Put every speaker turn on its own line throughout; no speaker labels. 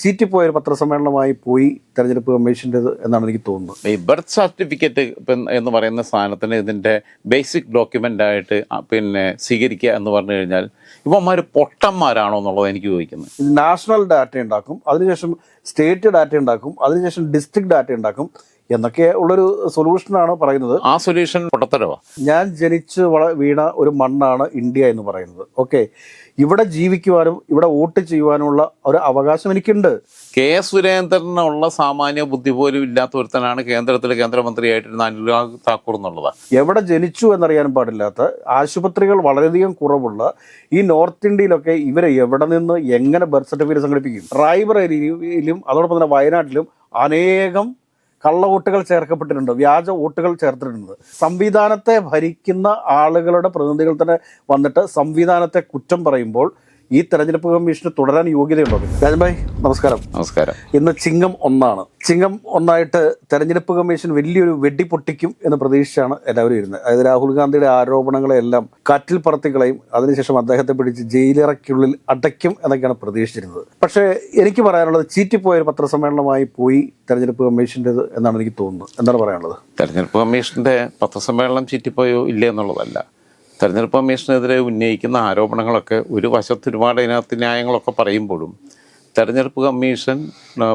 ചീറ്റിപ്പോയ ഒരു പത്രസമ്മേളനമായി പോയി തെരഞ്ഞെടുപ്പ് കമ്മീഷന്റെ എന്നാണ് എനിക്ക് തോന്നുന്നത്.
ഈ ബർത്ത് സർട്ടിഫിക്കറ്റ് എന്ന് പറയുന്ന സാധനത്തിന് ഇതിന്റെ ബേസിക് ഡോക്യുമെന്റ് ആയിട്ട് പിന്നെ സ്വീകരിക്കുക എന്ന് പറഞ്ഞു കഴിഞ്ഞാൽ ഇവന്മാർ പൊട്ടന്മാരാണോ എന്നുള്ളത് എനിക്ക് ചോദിക്കുന്നത്
നാഷണൽ ഡാറ്റ ഉണ്ടാക്കും അതിനുശേഷം സ്റ്റേറ്റ് ഡാറ്റ ഉണ്ടാക്കും അതിനുശേഷം ഡിസ്ട്രിക്ട് ഡാറ്റ ഉണ്ടാക്കും. എന്നൊക്കെ ഉള്ളൊരു സൊല്യൂഷനാണ് പറയുന്നത്.
ആ സൊല്യൂഷൻ പൊട്ടത്തരവാ.
ഞാൻ ജനിച്ച് വള വീണ ഒരു മണ്ണാണ് ഇന്ത്യ എന്ന് പറയുന്നത്. ഓക്കെ. ഇവിടെ ജീവിക്കുവാനും ഇവിടെ വോട്ട് ചെയ്യുവാനുമുള്ള ഒരു അവകാശം എനിക്കുണ്ട്.
കെ സുരേന്ദ്രനുള്ള സാമാന്യ ബുദ്ധി പോലും ഇല്ലാത്ത ഒരുത്തനാണ് കേന്ദ്രത്തിലെ കേന്ദ്രമന്ത്രിയായിട്ടിരുന്ന അനുരാഗ് താക്കൂർ എന്നുള്ളത്.
എവിടെ ജനിച്ചു എന്നറിയാനും പാടില്ലാത്ത ആശുപത്രികൾ വളരെയധികം കുറവുള്ള ഈ നോർത്ത് ഇന്ത്യയിലൊക്കെ ഇവരെ എവിടെ നിന്ന് എങ്ങനെ ബർത്ത് സർട്ടിഫിക്കറ്റ് സംഘടിപ്പിക്കും? റായ്ബറേലിയിലും അതോടൊപ്പം തന്നെ വയനാട്ടിലും അനേകം കള്ള വോട്ടുകൾ ചേർക്കപ്പെട്ടിട്ടുണ്ട് വ്യാജ വോട്ടുകൾ ചേർത്തിട്ടുണ്ട്. സംവിധാനത്തെ ഭരിക്കുന്ന ആളുകളുടെ പ്രതിനിധികൾ തന്നെ വന്നിട്ട് സംവിധാനത്തെ കുറ്റം പറയുമ്പോൾ ഈ തെരഞ്ഞെടുപ്പ് കമ്മീഷന് തുടരാൻ യോഗ്യതയുണ്ടോ? രാജൻഭായ് നമസ്കാരം.
നമസ്കാരം.
ഇന്ന് ചിങ്ങം ഒന്നാണ്. ചിങ്ങം ഒന്നായിട്ട് തെരഞ്ഞെടുപ്പ് കമ്മീഷൻ വലിയൊരു വെടി പൊട്ടിക്കും എന്ന് പ്രതീക്ഷിച്ചാണ് എല്ലാവരും ഇരുന്നത്. അതായത് രാഹുൽ ഗാന്ധിയുടെ ആരോപണങ്ങളെല്ലാം കാറ്റിൽ പറത്തിക്കളയും അതിനുശേഷം അദ്ദേഹത്തെ പിടിച്ച് ജയിലിറക്കുള്ളിൽ അടയ്ക്കും എന്നൊക്കെയാണ് പ്രതീക്ഷിച്ചിരുന്നത്. പക്ഷേ എനിക്ക് പറയാനുള്ളത് ചീറ്റിപ്പോയ ഒരു പത്രസമ്മേളനമായി പോയി തെരഞ്ഞെടുപ്പ് കമ്മീഷന്റെത് എന്നാണ് എനിക്ക് തോന്നുന്നത്. എന്താണ് പറയാനുള്ളത്?
തെരഞ്ഞെടുപ്പ് കമ്മീഷന്റെ പത്രസമ്മേളനം ചീറ്റിപ്പോയോ ഇല്ലേ എന്നുള്ളതല്ല. തെരഞ്ഞെടുപ്പ് കമ്മീഷനെതിരെ ഉന്നയിക്കുന്ന ആരോപണങ്ങളൊക്കെ ഒരു വശത്ത് ഒരുപാട് അതിനകത്ത് ന്യായങ്ങളൊക്കെ പറയുമ്പോഴും തെരഞ്ഞെടുപ്പ് കമ്മീഷൻ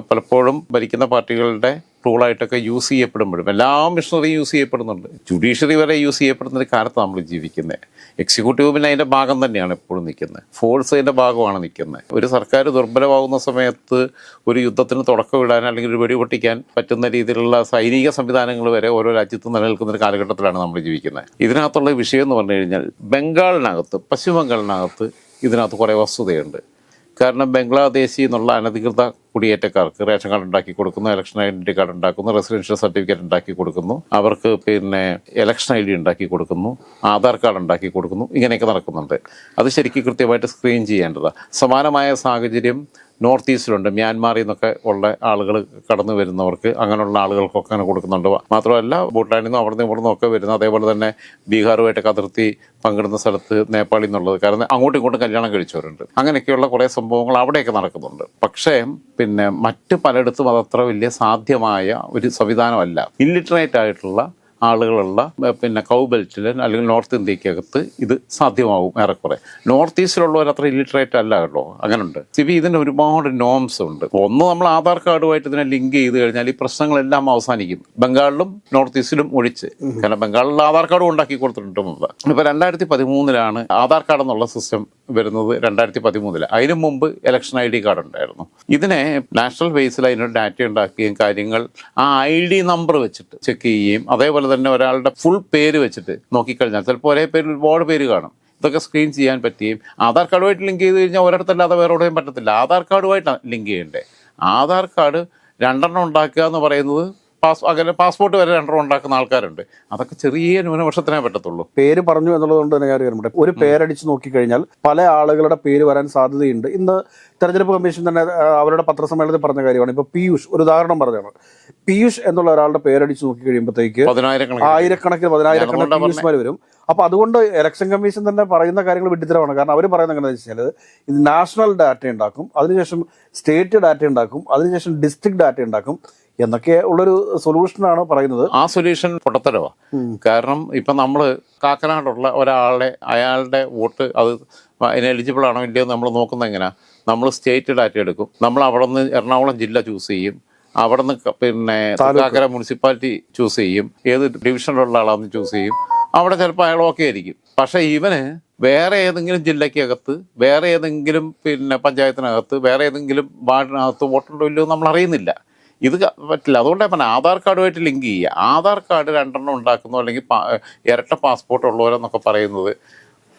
പലപ്പോഴും ഭരിക്കുന്ന പാർട്ടികളുടെ ടൂളായിട്ടൊക്കെ യൂസ് ചെയ്യപ്പെടുമ്പോഴും എല്ലാ മിഷണറിയും യൂസ് ചെയ്യപ്പെടുന്നുണ്ട്. ജുഡീഷ്യറി വരെ യൂസ് ചെയ്യപ്പെടുന്ന ഒരു കാലത്ത് നമ്മൾ ജീവിക്കുന്നത്. എക്സിക്യൂട്ടീവ് പിന്നെ അതിന്റെ ഭാഗം തന്നെയാണ് എപ്പോഴും നിൽക്കുന്നത്. ഫോഴ്സ് അതിന്റെ ഭാഗമാണ് നിൽക്കുന്നത്. ഒരു സർക്കാർ ദുർബലമാകുന്ന സമയത്ത് ഒരു യുദ്ധത്തിന് തുടക്കമിടാൻ അല്ലെങ്കിൽ ഒരു വെടിപൊട്ടിക്കാൻ പറ്റുന്ന രീതിയിലുള്ള സൈനിക സംവിധാനങ്ങൾ വരെ ഓരോ രാജ്യത്തും നിലനിൽക്കുന്ന ഒരു കാലഘട്ടത്തിലാണ് നമ്മൾ ജീവിക്കുന്നത്. ഇതിനകത്തുള്ള വിഷയം എന്ന് പറഞ്ഞു കഴിഞ്ഞാൽ ബംഗാളിനകത്ത് പശ്ചിമ ബംഗാളിനകത്ത് ഇതിനകത്ത് കുറേ വസ്തുതയുണ്ട്. കാരണം ബംഗ്ലാദേശി എന്നുള്ള അനധികൃത കുടിയേറ്റക്കാർക്ക് റേഷൻ കാർഡ് ഉണ്ടാക്കി കൊടുക്കുന്നു ഇലക്ഷൻ ഐഡന്റിറ്റി കാർഡ് ഉണ്ടാക്കുന്നു റെസിഡൻഷ്യൽ സർട്ടിഫിക്കറ്റ് ഉണ്ടാക്കി കൊടുക്കുന്നു അവർക്ക് പിന്നെ ഇലക്ഷൻ ഐ ഡി ഉണ്ടാക്കി കൊടുക്കുന്നു ആധാർ കാർഡ് ഉണ്ടാക്കി കൊടുക്കുന്നു ഇങ്ങനെയൊക്കെ നടക്കുന്നുണ്ട്. അത് ശരിക്കും കൃത്യമായിട്ട് സ്ക്രീൻ ചെയ്യേണ്ടതാണ്. സമാനമായ സാഹചര്യം നോർത്ത് ഈസ്റ്റിലുണ്ട്. മ്യാൻമാറിൽ നിന്നൊക്കെ ഉള്ള ആളുകൾ കടന്നു വരുന്നവർക്ക് അങ്ങനെയുള്ള ആളുകൾക്കൊക്കെ അങ്ങനെ കൊടുക്കുന്നുണ്ട്. മാത്രമല്ല ഭൂട്ടാനിൽ നിന്നും അവിടെ നിന്ന് ഇവിടെ നിന്നൊക്കെ വരുന്ന അതേപോലെ തന്നെ ബീഹാറുമായിട്ടൊക്കെ അതിർത്തി പങ്കിടുന്ന സ്ഥലത്ത് നേപ്പാളിൽ നിന്നുള്ളത്. കാരണം അങ്ങോട്ടും ഇങ്ങോട്ടും കല്യാണം കഴിച്ചവരുണ്ട്. അങ്ങനെയൊക്കെയുള്ള കുറേ സംഭവങ്ങൾ അവിടെയൊക്കെ നടക്കുന്നുണ്ട്. പക്ഷേ പിന്നെ മറ്റ് പലയിടത്തും അതത്ര വലിയ സാധ്യമായ ഒരു സംവിധാനമല്ല. ഇല്ലിറ്ററേറ്റ് ആയിട്ടുള്ള ആളുകളുള്ള പിന്നെ കൗ ബെൽറ്റിൽ അല്ലെങ്കിൽ നോർത്ത് ഇന്ത്യക്കകത്ത് ഇത് സാധ്യമാകും ഏറെക്കുറെ. നോർത്ത് ഈസ്റ്റിലുള്ളവർ അത്ര ഇല്ലിറ്ററേറ്റ് അല്ല കേട്ടോ. അങ്ങനെയുണ്ട് സിബി ഇതിന് ഒരുപാട് നോംസ് ഉണ്ട്. ഒന്ന് നമ്മൾ ആധാർ കാർഡുമായിട്ട് ഇതിനെ ലിങ്ക് ചെയ്ത് കഴിഞ്ഞാൽ ഈ പ്രശ്നങ്ങളെല്ലാം അവസാനിക്കും. ബംഗാളിലും നോർത്ത് ഈസ്റ്റിലും ഒഴിച്ച്. കാരണം ബംഗാളിൽ ആധാർ കാർഡ് ഉണ്ടാക്കി കൊടുത്തിട്ടുണ്ടെന്നുള്ളത് ഇപ്പോൾ രണ്ടായിരത്തി പതിമൂന്നിലാണ് ആധാർ കാർഡ് എന്നുള്ള സിസ്റ്റം വരുന്നത് രണ്ടായിരത്തി പതിമൂന്നിൽ അതിനു മുമ്പ് ഇലക്ഷൻ ഐ ഡി കാർഡ് ഉണ്ടായിരുന്നു. ഇതിനെ നാഷണൽ ബേസിൽ അതിനൊരു ഡാറ്റ ഉണ്ടാക്കുകയും കാര്യങ്ങൾ ആ ഐ ഡി നമ്പർ വെച്ചിട്ട് ചെക്ക് ചെയ്യുകയും അതേപോലെ തന്നെ ഒരാളുടെ ഫുൾ പേര് വെച്ചിട്ട് നോക്കിക്കഴിഞ്ഞാൽ ചിലപ്പോൾ ഒരേ പേര് ഒരുപാട് പേര് കാണും. ഇതൊക്കെ സ്ക്രീൻ ചെയ്യാൻ പറ്റുകയും ആധാർ കാർഡുമായിട്ട് ലിങ്ക് ചെയ്ത് കഴിഞ്ഞാൽ ഒരിടത്തല്ലാതെ വേറെ എവിടെയും പറ്റത്തില്ല. ആധാർ കാർഡുമായിട്ടാണ് ലിങ്ക് ചെയ്യേണ്ടത്. ആധാർ കാർഡ് രണ്ടെണ്ണം ഉണ്ടാക്കുക എന്ന് പറയുന്നത് പാസ് അങ്ങനെ പാസ്പോർട്ട് വരെ രണ്ടെണ്ണം ഉണ്ടാക്കുന്ന ആൾക്കാരുണ്ട്. അതൊക്കെ ചെറിയ ന്യൂനപക്ഷത്തിനേ പറ്റത്തുള്ളൂ.
പേര് പറഞ്ഞു എന്നുള്ളതുകൊണ്ട് തന്നെ ഞാൻ അറിയാറുണ്ട് ഒരു പേരടിച്ച് നോക്കിക്കഴിഞ്ഞാൽ പല ആളുകളുടെ പേര് വരാൻ സാധ്യതയുണ്ട്. ഇന്ന് തെരഞ്ഞെടുപ്പ് കമ്മീഷൻ തന്നെ അവരുടെ പത്രസമ്മേളനത്തിൽ പറഞ്ഞ കാര്യമാണ്. ഇപ്പൊ പീയൂഷ് ഒരു ഉദാഹരണം പറഞ്ഞാണ്. പീയൂഷ് എന്നുള്ള ഒരാളുടെ പേരടിച്ച് നോക്കി കഴിയുമ്പോഴത്തേക്ക് ആയിരക്കണക്കിന് പതിനായിരക്കണക്കിന്. പീയൂഷ്മാർ വരും. അപ്പൊ അതുകൊണ്ട് ഇലക്ഷൻ കമ്മീഷൻ തന്നെ പറയുന്ന കാര്യങ്ങൾ വിഡിത്തരമാണ് കാരണം അവർ പറയുന്ന എങ്ങനെയാണെന്ന് വെച്ചാൽ ഇത് നാഷണൽ ഡാറ്റ ഉണ്ടാക്കും അതിനുശേഷം സ്റ്റേറ്റ് ഡാറ്റ ഉണ്ടാക്കും അതിനുശേഷം ഡിസ്ട്രിക്ട് ഡാറ്റ ഉണ്ടാക്കും എന്നൊക്കെ ഉള്ളൊരു സൊല്യൂഷനാണ് പറയുന്നത്.
ആ സൊല്യൂഷൻ പൊട്ടത്തരവാ. കാരണം ഇപ്പം നമ്മൾ കാക്കനാടുള്ള ഒരാളുടെ അയാളുടെ വോട്ട് അത് അതിന് എലിജിബിൾ ആണോ ഇല്ലയോ നമ്മൾ നോക്കുന്നത് എങ്ങനെയാ നമ്മൾ സ്റ്റേറ്റ് ഡാറ്റ എടുക്കും. നമ്മൾ അവിടെ നിന്ന് എറണാകുളം ജില്ല ചൂസ് ചെയ്യും. അവിടെ നിന്ന് പിന്നെ കാക്കര മുനിസിപ്പാലിറ്റി ചൂസ് ചെയ്യും. ഏത് ഡിവിഷനിലുള്ള ആളാണെന്ന് ചൂസ് ചെയ്യും. അവിടെ ചിലപ്പോൾ അയാൾ ഓക്കെ ആയിരിക്കും. പക്ഷേ ഇവന് വേറെ ഏതെങ്കിലും ജില്ലയ്ക്കകത്ത് വേറെ ഏതെങ്കിലും പിന്നെ പഞ്ചായത്തിനകത്ത് വേറെ ഏതെങ്കിലും വാർഡിനകത്ത് വോട്ടുണ്ടോ ഇല്ലയോ നമ്മൾ അറിയുന്നില്ല. ഇത് പറ്റില്ല. അതുകൊണ്ടാണ് പറഞ്ഞത് ആധാർ കാർഡുമായിട്ട് ലിങ്ക് ചെയ്യുക. ആധാർ കാർഡ് രണ്ടെണ്ണം ഉണ്ടാക്കുന്നോ അല്ലെങ്കിൽ ഇരട്ട പാസ്പോർട്ട് ഉള്ളവരെന്നൊക്കെ പറയുന്നത്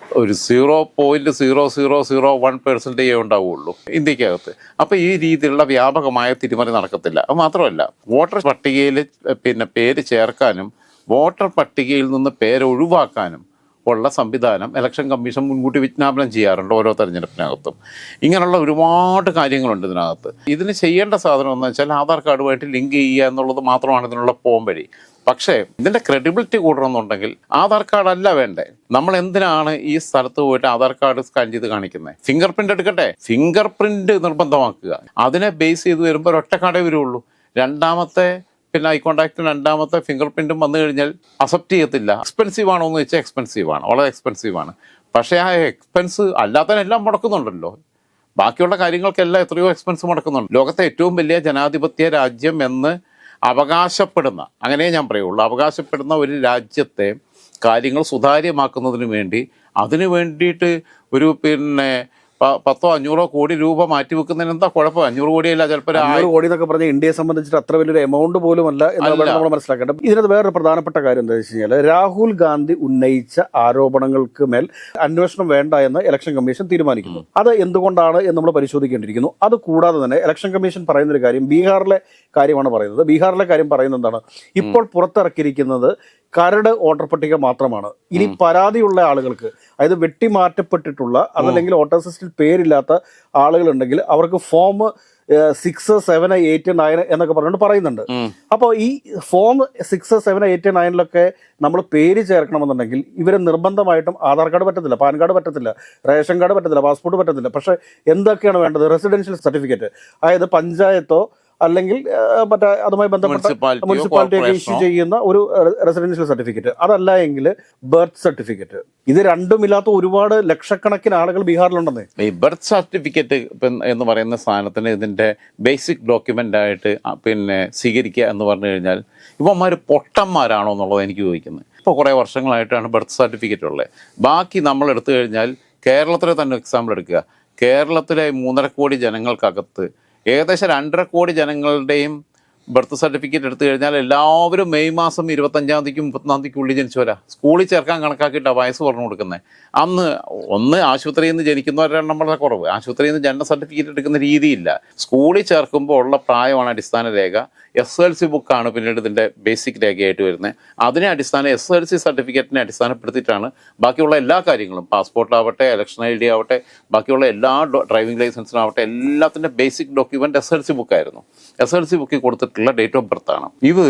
ഒരു zero point zero zero zero one പെർസെന്റേജേ ഉണ്ടാവുകയുള്ളൂ ഇന്ത്യക്കകത്ത്. അപ്പോൾ ഈ രീതിയിലുള്ള വ്യാപകമായ തിരിമറി നടക്കത്തില്ല. അത് മാത്രമല്ല വോട്ടർ പട്ടികയിൽ പിന്നെ പേര് ചേർക്കാനും വോട്ടർ പട്ടികയിൽ നിന്ന് പേര് ഒഴിവാക്കാനും ഉള്ള സംവിധാനം ഇലക്ഷൻ കമ്മീഷൻ മുൻകൂട്ടി വിജ്ഞാപനം ചെയ്യാറുണ്ട് ഓരോ തെരഞ്ഞെടുപ്പിനകത്തും. ഇങ്ങനെയുള്ള ഒരുപാട് കാര്യങ്ങളുണ്ട് ഇതിനകത്ത്. ഇതിന് ചെയ്യേണ്ട സാധനം എന്ന് വെച്ചാൽ ആധാർ കാർഡുമായിട്ട് ലിങ്ക് ചെയ്യുക എന്നുള്ളത് മാത്രമാണ് ഇതിനുള്ള പോം വഴി. പക്ഷേ ഇതിന്റെ ക്രെഡിബിലിറ്റി കൂടണമെന്നുണ്ടെങ്കിൽ ആധാർ കാർഡ് അല്ല വേണ്ടേ? നമ്മൾ എന്തിനാണ് ഈ സ്ഥലത്ത് പോയിട്ട് ആധാർ കാർഡ് സ്കാൻ ചെയ്ത് കാണിക്കുന്നത്? ഫിംഗർ പ്രിന്റ് എടുക്കട്ടെ? ഫിംഗർ പ്രിന്റ് നിർബന്ധമാക്കുക. അതിനെ ബേസ് ചെയ്ത് വരുമ്പോൾ ഒറ്റ കാർഡേ വരുള്ളൂ. രണ്ടാമത്തെ പിന്നെ ഐ കോണ്ടാക്ടിന് രണ്ടാമത്തെ ഫിംഗർ പ്രിന്റും വന്നു കഴിഞ്ഞാൽ അക്സെപ്റ്റ് ചെയ്യത്തില്ല. എക്സ്പെൻസീവ് ആണോ എന്ന് വെച്ചാൽ എക്സ്പെൻസീവ് ആണ്. വളരെ എക്സ്പെൻസീവ് ആണ്. പക്ഷേ ആ എക്സ്പെൻസ് അല്ലാത്തതിനെല്ലാം മുടക്കുന്നുണ്ടല്ലോ. ബാക്കിയുള്ള കാര്യങ്ങൾക്കെല്ലാം എത്രയോ എക്സ്പെൻസ് മുടക്കുന്നുണ്ട്. ലോകത്തെ ഏറ്റവും വലിയ ജനാധിപത്യ രാജ്യം എന്ന് അവകാശപ്പെടുന്ന അങ്ങനെ ഞാൻ പറയുള്ളൂ അവകാശപ്പെടുന്ന ഒരു രാജ്യത്തെ കാര്യങ്ങൾ സുതാര്യമാക്കുന്നതിന് വേണ്ടി അതിനു വേണ്ടിയിട്ട് ഒരു പിന്നെ പത്തോ അഞ്ഞൂറോ കോടി രൂപ മാറ്റി വെക്കുന്നതിന് എന്താ കുഴപ്പം? അഞ്ഞൂറ് കോടിയല്ല ചിലപ്പോൾ
അഞ്ഞൂറ് കോടി എന്നൊക്കെ പറഞ്ഞ ഇന്ത്യയെ സംബന്ധിച്ചിട്ട് അത്ര വലിയൊരു എമൗണ്ട് പോലും അല്ല എന്ന്
അല്ല.
നമ്മൾ മനസ്സിലാക്കേണ്ടത്. ഇതിനകത്ത് വേറൊരു പ്രധാനപ്പെട്ട കാര്യം എന്താ വെച്ച് കഴിഞ്ഞാൽ രാഹുൽ ഗാന്ധി ഉന്നയിച്ച ആരോപണങ്ങൾക്ക് മേൽ അന്വേഷണം വേണ്ട എന്ന് ഇലക്ഷൻ കമ്മീഷൻ തീരുമാനിക്കുന്നു. അത് എന്തുകൊണ്ടാണ് എന്ന് നമ്മൾ പരിശോധിക്കേണ്ടിയിരിക്കുന്നു. അത് കൂടാതെ തന്നെ ഇലക്ഷൻ കമ്മീഷൻ പറയുന്ന ഒരു കാര്യം ബീഹാറിലെ കാര്യമാണ് പറയുന്നത്. ബീഹാറിലെ കാര്യം പറയുന്നത് എന്താണ്? ഇപ്പോൾ പുറത്തിറക്കിയിരിക്കുന്നത് കരട് വോട്ടർ പട്ടിക മാത്രമാണ്. ഇനി പരാതിയുള്ള ആളുകൾക്ക് അതായത് വെട്ടിമാറ്റപ്പെട്ടിട്ടുള്ള അതല്ലെങ്കിൽ വോട്ടർ ലിസ്റ്റിൽ പേരില്ലാത്ത ആളുകളുണ്ടെങ്കിൽ അവർക്ക് form six seven eight nine എന്നൊക്കെ പറഞ്ഞുകൊണ്ട് പറയുന്നുണ്ട്. അപ്പോൾ ഈ ഫോം സിക്സ് സെവൻ എയ്റ്റ് നയനിലൊക്കെ നമ്മൾ പേര് ചേർക്കണമെന്നുണ്ടെങ്കിൽ ഇവരെ നിർബന്ധമായിട്ടും ആധാർ കാർഡ് പറ്റത്തില്ല പാൻ കാർഡ് പറ്റത്തില്ല റേഷൻ കാർഡ് പറ്റത്തില്ല പാസ്പോർട്ട് പറ്റത്തില്ല. പക്ഷേ എന്തൊക്കെയാണ് വേണ്ടത്? Residential certificate. അതായത് പഞ്ചായത്തോ അല്ലെങ്കിൽ മറ്റേ അതുമായി ബന്ധപ്പെട്ട മുനിസിപ്പാലിറ്റിയൊക്കെ ഇഷ്യൂ ചെയ്യുന്ന ഒരു റെസിഡൻഷ്യൽ സർട്ടിഫിക്കറ്റ് അതല്ല എങ്കിൽ ബർത്ത് സർട്ടിഫിക്കറ്റ് ഇത് രണ്ടും രണ്ടുമില്ലാത്ത ഒരുപാട് ലക്ഷക്കണക്കിന് ആളുകൾ ബീഹാറിലുണ്ടെന്നേ.
ഈ ബർത്ത് സർട്ടിഫിക്കറ്റ് എന്ന് പറയുന്ന സാധനത്തിന് ഇതിന്റെ ബേസിക് ഡോക്യുമെന്റ് ആയിട്ട് പിന്നെ സ്വീകരിക്കുക എന്ന് പറഞ്ഞു കഴിഞ്ഞാൽ ഇവന്മാർ പൊട്ടന്മാരാണോ എന്നുള്ളത് എനിക്ക് ചോദിക്കുന്നത്. ഇപ്പോൾ കുറേ വർഷങ്ങളായിട്ടാണ് ബർത്ത് സർട്ടിഫിക്കറ്റ് ഉള്ളത് ബാക്കി നമ്മൾ എടുത്തു കഴിഞ്ഞാൽ കേരളത്തിലെ തന്നെ എക്സാമ്പിൾ എടുക്കുക. കേരളത്തിലെ മൂന്നര കോടി ജനങ്ങൾക്കകത്ത് ഏകദേശം രണ്ടര കോടി ജനങ്ങളുടെയും ബർത്ത് സർട്ടിഫിക്കറ്റ് എടുത്തു കഴിഞ്ഞാൽ എല്ലാവരും മെയ് മാസം ഇരുപത്തഞ്ചാം തീയതിക്കും മുപ്പത്തൊന്നാം തീയതിക്കും ഉള്ളിൽ ജനിച്ചവരാ സ്കൂളിൽ ചേർക്കാൻ കണക്കാക്കിയിട്ടാണ് വയസ്സ് പറഞ്ഞു കൊടുക്കുന്നത് അന്ന് ഒന്ന് ആശുപത്രിയിൽ നിന്ന് ജനിക്കുന്നവരുടെ എണ്ണം വളരെ കുറവ്. ആശുപത്രിയിൽ നിന്ന് ജനന സർട്ടിഫിക്കറ്റ് എടുക്കുന്ന രീതിയില്ല. സ്കൂളിൽ ചേർക്കുമ്പോൾ ഉള്ള പ്രായമാണ് അടിസ്ഥാന രേഖ. എസ് എൽ സി ബുക്കാണ് പിന്നീട് ഇതിന്റെ ബേസിക് രേഖയായിട്ട് വരുന്നത് അതിനെ അടിസ്ഥാന എസ് എൽ സി സർട്ടിഫിക്കറ്റിനെ അടിസ്ഥാനപ്പെടുത്തിയിട്ടാണ് ബാക്കിയുള്ള എല്ലാ കാര്യങ്ങളും. പാസ്പോർട്ടാവട്ടെ ഇലക്ഷൻ ഐ ഡി ആവട്ടെ ബാക്കിയുള്ള എല്ലാ ഡ്രൈവിംഗ് ലൈസൻസിനാവട്ടെ എല്ലാത്തിന്റെ basic document S L C ബുക്കായിരുന്നു S L C ബുക്കിൽ കൊടുത്തിട്ടുള്ള ഡേറ്റ് ഓഫ് ബർത്ത് ആണ്. ഇത്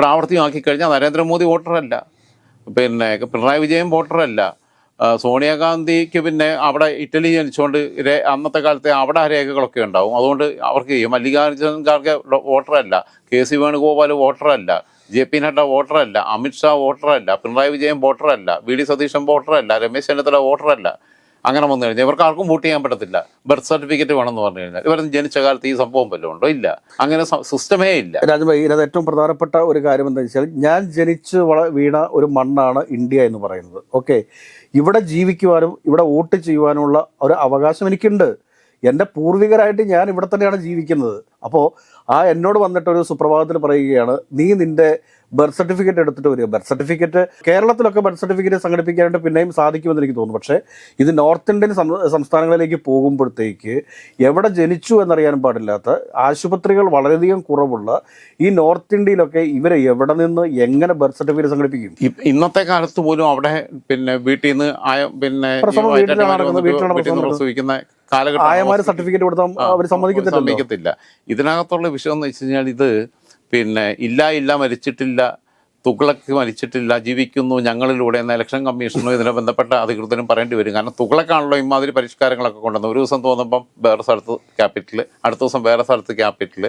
പ്രാവർത്തികമാക്കി കഴിഞ്ഞാൽ നരേന്ദ്രമോദി വോട്ടറല്ല പിന്നെ പിണറായി വിജയൻ വോട്ടറല്ല സോണിയാഗാന്ധിക്ക് പിന്നെ അവിടെ ഇറ്റലി ജനിച്ചുകൊണ്ട് അന്നത്തെ കാലത്തെ അവിടെ രേഖകളൊക്കെ ഉണ്ടാവും. അതുകൊണ്ട് അവർക്ക് മല്ലികാർജുൻ ഖാർഗെ വോട്ടറല്ല കെ സി വേണുഗോപാൽ വോട്ടറല്ല ജെ പി നഡ്ഡ വോട്ടറല്ല അമിത്ഷാ വോട്ടറല്ല പിണറായി വിജയൻ വോട്ടറല്ല വി ഡി സതീശൻ വോട്ടറല്ല രമേശ് ചെന്നിത്തല വോട്ടറല്ല അങ്ങനെ വന്നു കഴിഞ്ഞാൽ ഇവർക്ക് ആർക്കും വോട്ട് ചെയ്യാൻ പറ്റത്തില്ല. ബർത്ത് സർട്ടിഫിക്കറ്റ് വേണമെന്ന് പറഞ്ഞു കഴിഞ്ഞാൽ. ഇവർ ജനിച്ച കാലത്ത് ഈ സംഭവം വല്ലതും ഉണ്ടോ? ഇല്ല. അങ്ങനെ സിസ്റ്റമേ ഇല്ല.
രാജഭായി ഇതിനകത്ത് ഏറ്റവും പ്രധാനപ്പെട്ട ഒരു കാര്യം എന്താ വെച്ചാൽ ഞാൻ ജനിച്ച് വള വീണ ഒരു മണ്ണാണ് ഇന്ത്യ എന്ന് പറയുന്നത്. ഓക്കെ? ഇവിടെ ജീവിക്കുവാനും ഇവിടെ വോട്ട് ചെയ്യുവാനുമുള്ള ഒരു അവകാശം എനിക്കുണ്ട്. എന്റെ പൂർവികരായിട്ട് ഞാൻ ഇവിടെ തന്നെയാണ് ജീവിക്കുന്നത്. അപ്പോൾ ആ എന്നോട് വന്നിട്ടൊരു സുപ്രഭാതത്തിൽ പറയുകയാണ് നീ നിന്റെ ബർത്ത് സർട്ടിഫിക്കറ്റ് എടുത്തിട്ട് വരിക. ബർത്ത് സർട്ടിഫിക്കറ്റ് കേരളത്തിലൊക്കെ ബർത്ത് സർട്ടിഫിക്കറ്റ് സംഘടിപ്പിക്കാനായിട്ട് പിന്നെയും സാധിക്കുമെന്ന് എനിക്ക് തോന്നുന്നു. പക്ഷേ ഇത് നോർത്ത് ഇന്ത്യൻ സംസ്ഥാനങ്ങളിലേക്ക് പോകുമ്പോഴത്തേക്ക് എവിടെ ജനിച്ചു എന്നറിയാൻ പാടില്ലാത്ത ആശുപത്രികൾ വളരെയധികം കുറവുള്ള ഈ നോർത്ത് ഇന്ത്യയിലൊക്കെ ഇവരെ എവിടെ നിന്ന് എങ്ങനെ ബർത്ത് സർട്ടിഫിക്കറ്റ് സംഘടിപ്പിക്കും?
ഇന്നത്തെ കാലത്ത് പോലും അവിടെ പിന്നെ വീട്ടിൽ നിന്ന് ആയ പിന്നെ പ്രസവിക്കുന്ന കാലഘട്ടം
സർട്ടിഫിക്കറ്റ് കൊടുത്താൽ അവർ
സമ്മതിക്കത്തില്ല. ഇതിനകത്തുള്ള വിഷയം എന്ന് വെച്ച് കഴിഞ്ഞാൽ ഇത് പിന്നെ ഇല്ല ഇല്ല മരിച്ചിട്ടില്ല തുകളക്ക് മരിച്ചിട്ടില്ല ജീവിക്കുന്നു ഞങ്ങളിലൂടെ എന്ന ഇലക്ഷൻ കമ്മീഷനും ഇതിനെ ബന്ധപ്പെട്ട അധികൃതരും പറയേണ്ടി വരും. കാരണം തുകളക്കാണല്ലോ ഇമാതിരി പരിഷ്കാരങ്ങളൊക്കെ കൊണ്ടുവന്നത്. ഒരു ദിവസം തോന്നുമ്പം വേറെ സ്ഥലത്ത് ക്യാപിറ്റൽ അടുത്ത ദിവസം വേറെ സ്ഥലത്ത് ക്യാപിറ്റൽ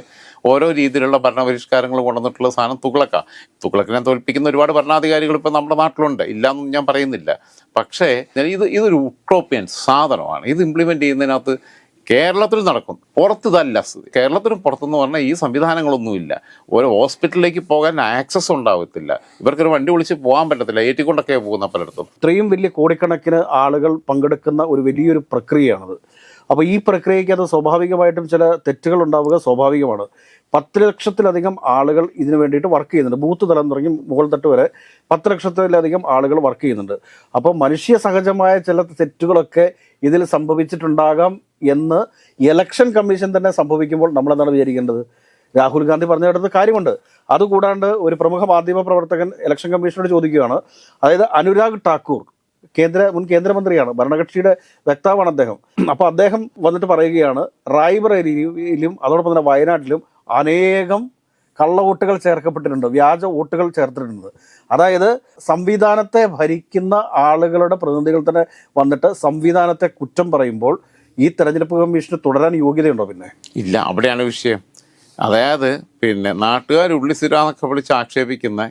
ഓരോ രീതിയിലുള്ള ഭരണപരിഷ്കാരങ്ങൾ കൊണ്ടുവന്നിട്ടുള്ള സാധനം തുകളക്കാണ് തുകളക്കിനെ തോൽപ്പിക്കുന്ന ഒരുപാട് ഭരണാധികാരികൾ ഇപ്പോൾ നമ്മുടെ നാട്ടിലുണ്ട്. ഇല്ലാന്നും ഞാൻ പറയുന്നില്ല. പക്ഷേ ഇത് ഇതൊരു ഉട്രോപ്യൻ സാധനമാണ്. ഇത് ഇംപ്ലിമെന്റ് ചെയ്യുന്നതിനകത്ത് കേരളത്തിൽ നടക്കും. പുറത്ത് ഇതല്ല സ്ഥിതി. കേരളത്തിനും പുറത്തെന്ന് പറഞ്ഞാൽ ഈ സംവിധാനങ്ങളൊന്നുമില്ല. ഒരു ഹോസ്പിറ്റലിലേക്ക് പോകാൻ ആക്സസ് ഉണ്ടാവത്തില്ല. ഇവർക്കൊരു വണ്ടി വിളിച്ച് പോകാൻ പറ്റത്തില്ല. ഏറ്റിക്കൊണ്ടൊക്കെ പോകുന്ന പലയിടത്തും.
ഇത്രയും വലിയ കോടിക്കണക്കിന് ആളുകൾ പങ്കെടുക്കുന്ന ഒരു വലിയൊരു പ്രക്രിയയാണത്. അപ്പോൾ ഈ പ്രക്രിയയ്ക്ക് അത് സ്വാഭാവികമായിട്ടും ചില തെറ്റുകൾ ഉണ്ടാവുക സ്വാഭാവികമാണ്. പത്ത് ലക്ഷത്തിലധികം ആളുകൾ ഇതിനു വേണ്ടിയിട്ട് വർക്ക് ചെയ്യുന്നുണ്ട്. ബൂത്ത് തലം തുടങ്ങി മുകൾ തട്ട് വരെ പത്ത് ലക്ഷത്തിലധികം ആളുകൾ വർക്ക് ചെയ്യുന്നുണ്ട്. അപ്പോൾ മനുഷ്യ സഹജമായ ചില തെറ്റുകളൊക്കെ ഇതിൽ സംഭവിച്ചിട്ടുണ്ടാകാം എന്ന് ഇലക്ഷൻ കമ്മീഷൻ തന്നെ സംഭവിക്കുമ്പോൾ നമ്മൾ എന്താണ് വിചാരിക്കേണ്ടത്? രാഹുൽ ഗാന്ധി പറഞ്ഞിടത്ത് കാര്യമുണ്ട്. അതുകൂടാണ്ട് ഒരു പ്രമുഖ മാധ്യമ പ്രവർത്തകൻ ഇലക്ഷൻ കമ്മീഷനോട് ചോദിക്കുകയാണ്. അതായത് അനുരാഗ് ഠാക്കൂർ കേന്ദ്ര മുൻ കേന്ദ്രമന്ത്രിയാണ് ഭരണകക്ഷിയുടെ വക്താവാണ് അദ്ദേഹം. അപ്പോൾ അദ്ദേഹം വന്നിട്ട് പറയുകയാണ് റായ്ബറേലിയിലും അതോടൊപ്പം തന്നെ വയനാട്ടിലും അനേകം കള്ള വോട്ടുകൾ ചേർക്കപ്പെട്ടിട്ടുണ്ട് വ്യാജ വോട്ടുകൾ ചേർത്തിട്ടുണ്ട്. അതായത് സംവിധാനത്തെ ഭരിക്കുന്ന ആളുകളുടെ പ്രതിനിധികൾ തന്നെ വന്നിട്ട് സംവിധാനത്തെ കുറ്റം പറയുമ്പോൾ ഈ തെരഞ്ഞെടുപ്പ് കമ്മീഷന് തുടരാൻ യോഗ്യതയുണ്ടോ പിന്നെ?
ഇല്ല അവിടെയാണ് വിഷയം. അതായത് പിന്നെ നാട്ടുകാർ ഉള്ളിസിരാന്നൊക്കെ വിളിച്ച് ആക്ഷേപിക്കുന്ന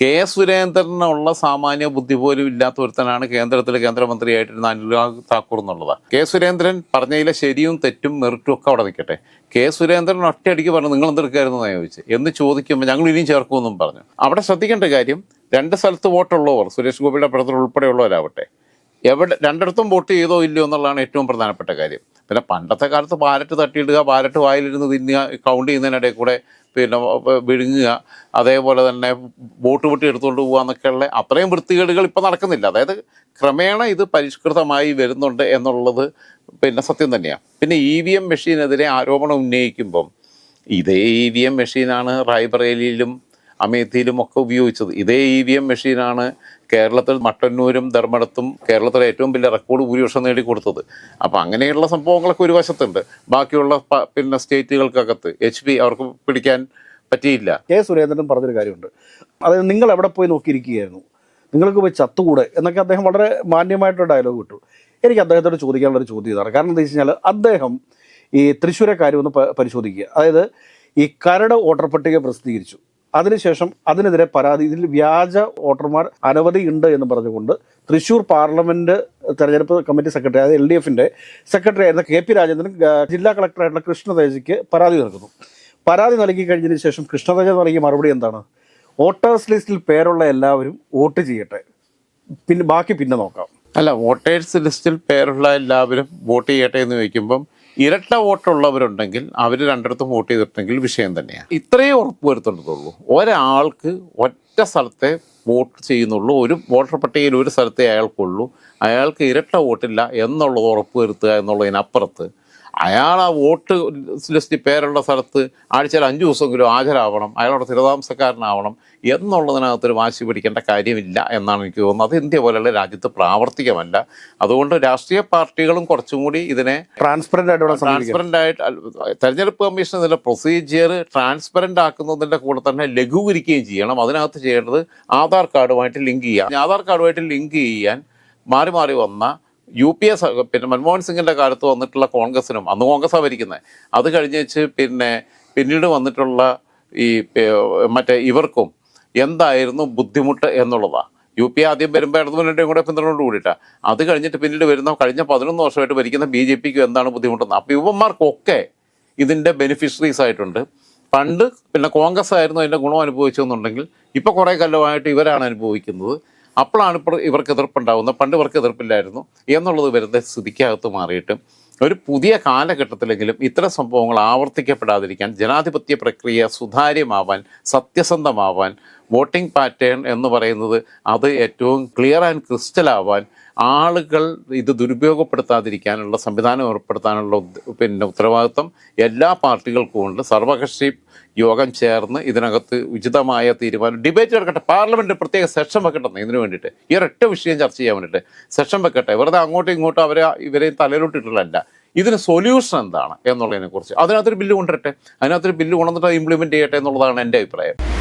കെ സുരേന്ദ്രനുള്ള സാമാന്യ ബുദ്ധി പോലും ഇല്ലാത്ത ഒരുത്തനാണ് കേന്ദ്രത്തിൽ കേന്ദ്രമന്ത്രിയായിട്ടിരുന്ന അനുരാഗ് താക്കൂർ എന്നുള്ളതാണ് കെ സുരേന്ദ്രൻ പറഞ്ഞതിലെ ശരിയും തെറ്റും മെറിറ്റും ഒക്കെ അവിടെ നിൽക്കട്ടെ. കെ സുരേന്ദ്രൻ ഒറ്റയടിക്ക് പറഞ്ഞു നിങ്ങൾ എന്തെടുക്കായിരുന്നു എന്ന് ചോദിച്ചു എന്ന് ചോദിക്കുമ്പോൾ ഞങ്ങൾ ഇനിയും ചേർക്കുമെന്നും പറഞ്ഞു. അവിടെ ശ്രദ്ധിക്കേണ്ട കാര്യം രണ്ട് സ്ഥലത്ത് വോട്ടുള്ളവർ സുരേഷ് ഗോപിയുടെ പടത്തിൽ ഉൾപ്പെടെയുള്ളവരാവട്ടെ. എവിടെ രണ്ടിടത്തും വോട്ട് ചെയ്തോ ഇല്ലയോ എന്നുള്ളതാണ് ഏറ്റവും പ്രധാനപ്പെട്ട കാര്യം. പിന്നെ പണ്ടത്തെ കാലത്ത് ബാലറ്റ് തട്ടിയിടുക ബാലറ്റ് വായിലിരുന്ന് തിന്നുക കൗണ്ട് ചെയ്യുന്നതിനിടയിൽ കൂടെ പിന്നെ വിഴുങ്ങുക അതേപോലെ തന്നെ വോട്ട് പൊട്ടി എടുത്തുകൊണ്ട് പോകുക എന്നൊക്കെയുള്ള അത്രയും വൃത്തികേടുകൾ ഇപ്പോൾ നടക്കുന്നില്ല. അതായത് ക്രമേണ ഇത് പരിഷ്കൃതമായി വരുന്നുണ്ട് എന്നുള്ളത് പിന്നെ സത്യം തന്നെയാണ് പിന്നെ ഇ വി എം മെഷീനെതിരെ ആരോപണം ഉന്നയിക്കുമ്പം ഇതേ ഇ വി എം മെഷീനാണ് റായ്ബറേലിയിലും അമേത്തിയിലും ഒക്കെ ഉപയോഗിച്ചത്. ഇതേ ഇ വി എം മെഷീനാണ് കേരളത്തിൽ മട്ടന്നൂരും ധർമ്മടത്തും കേരളത്തിലെ ഏറ്റവും വലിയ റെക്കോർഡ് ഭൂരിപക്ഷം നേടിക്കൊടുത്തത്. അപ്പം അങ്ങനെയുള്ള സംഭവങ്ങളൊക്കെ ഒരു വശത്തുണ്ട്. ബാക്കിയുള്ള പിന്നെ സ്റ്റേറ്റുകൾക്കകത്ത് എച്ച് പി അവർക്ക് പിടിക്കാൻ പറ്റിയില്ല.
കെ സുരേന്ദ്രൻ പറഞ്ഞൊരു കാര്യമുണ്ട്. അതായത് നിങ്ങൾ എവിടെ പോയി നോക്കിയിരിക്കുകയായിരുന്നു? നിങ്ങൾക്ക് പോയി ചത്തുകൂടെ? എന്നൊക്കെ അദ്ദേഹം വളരെ മാന്യമായിട്ടൊരു ഡയലോഗ് കിട്ടു എനിക്ക് അദ്ദേഹത്തോട് ചോദിക്കാനുള്ളൊരു ചോദ്യം ഇതാണ്. കാരണം എന്താ വെച്ച് കഴിഞ്ഞാൽ അദ്ദേഹം ഈ തൃശ്ശൂരെ കാര്യം ഒന്ന് പരിശോധിക്കുക. അതായത് ഈ കരട് വോട്ടർ പട്ടിക പ്രസിദ്ധീകരിച്ചു. അതിനുശേഷം അതിനെതിരെ പരാതി. ഇതിൽ വ്യാജ വോട്ടർമാർ അനവധി ഉണ്ട് എന്ന് പറഞ്ഞുകൊണ്ട് തൃശ്ശൂർ പാർലമെന്റ് തെരഞ്ഞെടുപ്പ് കമ്മിറ്റി സെക്രട്ടറി അതായത് എൽ ഡി എഫിന്റെ സെക്രട്ടറി ആയിരുന്ന കെ പി രാജേന്ദ്രൻ ജില്ലാ കളക്ടറായിട്ടുള്ള കൃഷ്ണതേജയ്ക്ക് പരാതി നൽകുന്നു. പരാതി നൽകി കഴിഞ്ഞതിന് ശേഷം കൃഷ്ണതേജ നൽകിയ മറുപടി എന്താണ്? വോട്ടേഴ്സ് ലിസ്റ്റിൽ പേരുള്ള എല്ലാവരും വോട്ട് ചെയ്യട്ടെ. പിന്നെ ബാക്കി പിന്നെ നോക്കാം.
അല്ല വോട്ടേഴ്സ് ലിസ്റ്റിൽ പേരുള്ള എല്ലാവരും വോട്ട് ചെയ്യട്ടെ എന്ന് ചോദിക്കുമ്പം ഇരട്ട വോട്ടുള്ളവരുണ്ടെങ്കിൽ അവർ രണ്ടിടത്തും വോട്ട് ചെയ്തിട്ടുണ്ടെങ്കിൽ വിഷയം തന്നെയാണ്. ഇത്രയും ഉറപ്പ് വരുത്തേണ്ടതുള്ളൂ. ഒരാൾക്ക് ഒറ്റ സ്ഥലത്തെ വോട്ട് ചെയ്യുന്നുള്ളൂ. ഒരു വോട്ടർ പട്ടികയിൽ ഒരു സ്ഥലത്തെ അയാൾക്കുള്ളൂ. അയാൾക്ക് ഇരട്ട വോട്ടില്ല എന്നുള്ളത് ഉറപ്പ് വരുത്തുക എന്നുള്ളതിനപ്പുറത്ത് അയാൾ ആ വോട്ട് ലിസ്റ്റിൽ പേരുള്ള സ്ഥലത്ത് ആഴ്ചയിൽ അഞ്ച് ദിവസമെങ്കിലും ഹാജരാവണം അയാളുടെ സ്ഥിരതാമസക്കാരനാവണം എന്നുള്ളതിനകത്തൊരു വാശി പിടിക്കേണ്ട കാര്യമില്ല എന്നാണ് എനിക്ക് തോന്നുന്നത്. അത് ഇന്ത്യ പോലെയുള്ള രാജ്യത്ത് പ്രാവർത്തികമല്ല. അതുകൊണ്ട് രാഷ്ട്രീയ പാർട്ടികളും കുറച്ചും കൂടി ഇതിനെ
ട്രാൻസ്പെറന്റ് ആയിട്ട്
ട്രാൻസ്പെറന്റ് ആയിട്ട് തെരഞ്ഞെടുപ്പ് കമ്മീഷൻ ഇതിന്റെ പ്രൊസീജിയർ ട്രാൻസ്പെറന്റ് ആക്കുന്നതിന്റെ കൂടെ തന്നെ ലഘൂകരിക്കുകയും ചെയ്യണം. അതിനകത്ത് ചെയ്യേണ്ടത് ആധാർ കാർഡുമായിട്ട് ലിങ്ക് ചെയ്യാം ആധാർ കാർഡുമായിട്ട് ലിങ്ക് ചെയ്യാൻ മാറി മാറി വന്ന യു പി എസ് പിന്നെ മൻമോഹൻ സിംഗിന്റെ കാലത്ത് വന്നിട്ടുള്ള കോൺഗ്രസിനും അന്ന് കോൺഗ്രസ്സാണ് ഭരിക്കുന്നത് അത് കഴിഞ്ഞ് വെച്ച് പിന്നെ പിന്നീട് വന്നിട്ടുള്ള ഈ മറ്റേ ഇവർക്കും എന്തായിരുന്നു ബുദ്ധിമുട്ട് എന്നുള്ളതാണ് യു പി ആദ്യം വരുമ്പോൾ ഇടതു മുന്നേറ്റം കൂടെ പിന്തുണയോട് കൂടിയിട്ടാണ് അത് കഴിഞ്ഞിട്ട് പിന്നീട് വരുന്ന കഴിഞ്ഞ പതിനൊന്ന് വർഷമായിട്ട് ഭരിക്കുന്ന ബി ജെ പിക്കും എന്താണ് ബുദ്ധിമുട്ടെന്ന്. അപ്പോൾ യുവന്മാർക്കൊക്കെ ഇതിന്റെ ബെനിഫിഷ്യറീസ് ആയിട്ടുണ്ട്. പണ്ട് പിന്നെ കോൺഗ്രസ് ആയിരുന്നു അതിന്റെ ഗുണം അനുഭവിച്ചതെന്നുണ്ടെങ്കിൽ ഇപ്പോൾ കുറേ കല്ലമായിട്ട് ഇവരാണ് അനുഭവിക്കുന്നത്. അപ്പോഴാണ് ഇപ്പോൾ ഇവർക്ക് എതിർപ്പുണ്ടാകുന്നത് പണ്ട് ഇവർക്ക് എതിർപ്പില്ലായിരുന്നു. എന്നുള്ളത് വരുന്ന സ്ഥിതിക്കകത്ത് മാറിയിട്ട് ഒരു പുതിയ കാലഘട്ടത്തിലെങ്കിലും ഇത്തരം സംഭവങ്ങൾ ആവർത്തിക്കപ്പെടാതിരിക്കാൻ ജനാധിപത്യ പ്രക്രിയ സുതാര്യമാവാൻ സത്യസന്ധമാവാൻ വോട്ടിംഗ് പാറ്റേൺ എന്ന് പറയുന്നത് അത് ഏറ്റവും ക്ലിയർ ആൻഡ് ക്രിസ്റ്റൽ ആവാൻ ആളുകൾ ഇത് ദുരുപയോഗപ്പെടുത്താതിരിക്കാനുള്ള സംവിധാനം ഏർപ്പെടുത്താനുള്ള പിന്നെ ഉത്തരവാദിത്വം എല്ലാ പാർട്ടികൾക്കും ഉണ്ട്. സർവകക്ഷി യോഗം ചേർന്ന് ഇതിനകത്ത് ഉചിതമായ തീരുമാനം ഡിബേറ്റ് എടുക്കട്ടെ പാർലമെന്റ് പ്രത്യേക സെഷൻ വെക്കട്ടെ ഇതിനു വേണ്ടിയിട്ട്. ഈ ഒരൊറ്റ വിഷയം ചർച്ച ചെയ്യാൻ വേണ്ടിയിട്ട് സെഷൻ വെക്കട്ടെ. വെറുതെ അങ്ങോട്ടും ഇങ്ങോട്ടും അവരെ ഇവരെയും തലയിലോട്ടിട്ടുള്ളതല്ല. ഇതിന് സൊല്യൂഷൻ എന്താണ് എന്നുള്ളതിനെക്കുറിച്ച്. അതിനകത്തൊരു ബില്ല് കൊണ്ടുവരട്ടെ. അതിനകത്തൊരു ബില്ല് കൊണ്ടുവന്നിട്ട് ഇംപ്ലിമെന്റ് ചെയ്യട്ടെ എന്നുള്ളതാണ് എന്റെ അഭിപ്രായം.